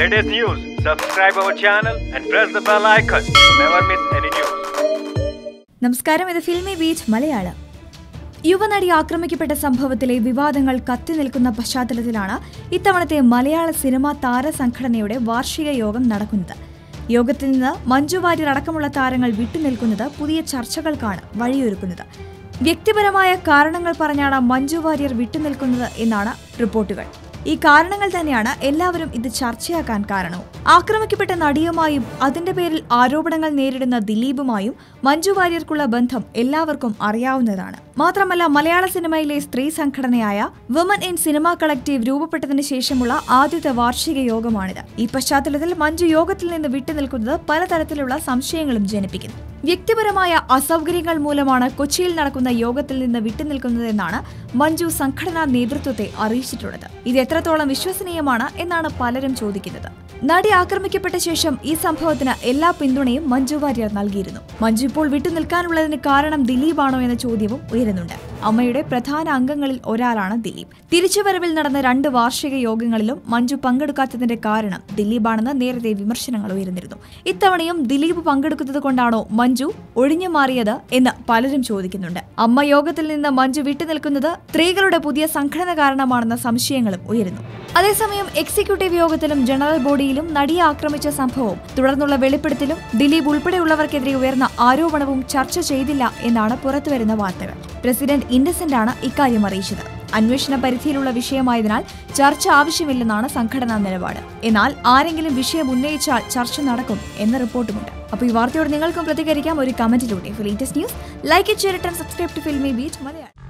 latest news, subscribe our channel and press the bell icon to never miss any news. നമസ്കാരം ഇത് filmy beach Malayalam. യുവനടി ആക്രമിക്കപ്പെട്ട സംഭവത്തിലെ വിവാദങ്ങൾ കത്തി നിൽക്കുന്ന പശ്ചാത്തലത്തിലാണ് ഇത്തവണത്തെ മലയാള സിനിമാ താരസംഘടനയുടെ വാർഷിക യോഗം നടക്കുന്നത്. യോഗത്തിൽ നിന്ന് മഞ്ജു വാര്യർ അടക്കമുള്ള താരങ്ങൾ വിട്ടുനിൽക്കുന്നത് പുതിയ ചർച്ചകൾക്കാണ് വഴിയൊരുക്കുന്നത്. വ്യക്തിപരമായ കാരണങ്ങൾ പറഞ്ഞാണ് മഞ്ജു വാര്യർ വിട്ടുനിൽക്കുന്നത് എന്നാണ് റിപ്പോർട്ടുകൾ. ഈ കാരണങ്ങൾ തന്നെയാണ് എല്ലാവരും ഇത് ചർച്ചയാക്കാൻ കാരണം. ആക്രമിക്കപ്പെട്ട നടിയുമായും അതിന്റെ പേരിൽ ആരോപണങ്ങൾ നേരിടുന്ന ദിലീപുമായും മഞ്ജു വാര്യർക്കുള്ള ബന്ധം എല്ലാവർക്കും അറിയാവുന്നതാണ്. മാത്രമല്ല മലയാള സിനിമയിലെ സ്ത്രീ സംഘടനയായ വുമൻ ഇൻ സിനിമ കളക്റ്റീവ് രൂപപ്പെട്ടതിന് ശേഷമുള്ള ആദ്യത്തെ വാർഷിക യോഗമാണിത്. ഈ പശ്ചാത്തലത്തിൽ മഞ്ജു യോഗത്തിൽ നിന്ന് വിട്ടുനിൽക്കുന്നത് പലതരത്തിലുള്ള സംശയങ്ങളും ജനിപ്പിക്കുന്നു. വ്യക്തിപരമായ അസൗകര്യങ്ങൾ മൂലമാണ് കൊച്ചിയിൽ നടക്കുന്ന യോഗത്തിൽ നിന്ന് വിട്ടുനിൽക്കുന്നതെന്നാണ് മഞ്ജു സംഘടനാ നേതൃത്വത്തെ അറിയിച്ചിട്ടുള്ളത്. ഇത് എത്രത്തോളം വിശ്വസനീയമാണ് എന്നാണ് പലരും ചോദിക്കുന്നത്. നടി ആക്രമിക്കപ്പെട്ട ശേഷം ഈ സംഭവത്തിന് എല്ലാ പിന്തുണയും മഞ്ജു വാര്യർ നൽകിയിരുന്നു. മഞ്ജു ഇപ്പോൾ വിട്ടുനിൽക്കാനുള്ളതിന് കാരണം ദിലീപാണോ എന്ന ചോദ്യവും ഉയരുന്നുണ്ട് അമ്മയുടെ പ്രധാന അംഗങ്ങളിൽ ഒരാളാണ് ദിലീപ്. തിരിച്ചുവരവിൽ നടന്ന രണ്ട് വാർഷിക യോഗങ്ങളിലും മഞ്ജു പങ്കെടുക്കാത്തതിന്റെ കാരണം ദിലീപാണെന്ന് നേരത്തെ വിമർശനങ്ങൾ ഉയർന്നിരുന്നു. ഇത്തവണയും ദിലീപ് പങ്കെടുക്കുന്നത് കൊണ്ടാണോ മഞ്ജു ഒഴിഞ്ഞു മാറിയത് എന്ന് പലരും ചോദിക്കുന്നുണ്ട്. അമ്മ യോഗത്തിൽ നിന്ന് മഞ്ജു വിട്ടുനിൽക്കുന്നത് സ്ത്രീകളുടെ പുതിയ സംഘടന കാരണമാണെന്ന സംശയങ്ങളും ഉയരുന്നു. അതേസമയം എക്സിക്യൂട്ടീവ് യോഗത്തിലും ജനറൽ ബോഡിയിലും നടിയെ ആക്രമിച്ച സംഭവവും തുടർന്നുള്ള വെളിപ്പെടുത്തലും ദിലീപ് ഉൾപ്പെടെയുള്ളവർക്കെതിരെ ഉയർന്ന ആരോപണവും ചർച്ച ചെയ്തില്ല എന്നാണ് പുറത്തുവരുന്ന വാർത്തകൾ. പ്രസിഡന്റ് ഇൻഡസെന്റ് ആണ് ഇക്കാര്യം അറിയിച്ചത്. അന്വേഷണ പരിധിയിലുള്ള വിഷയമായതിനാൽ ചർച്ച ആവശ്യമില്ലെന്നാണ് സംഘടനാ നിലപാട്. എന്നാൽ ആരെങ്കിലും വിഷയം ഉന്നയിച്ചാൽ ചർച്ച നടക്കും എന്ന റിപ്പോർട്ടുമുണ്ട്. അപ്പോൾ ഈ വാർത്തയോട് നിങ്ങൾക്കും പ്രതികരിക്കാം. ഒരു കമന്റിലൂടെ latest news like and subscribe to Filmibeat Malayalam.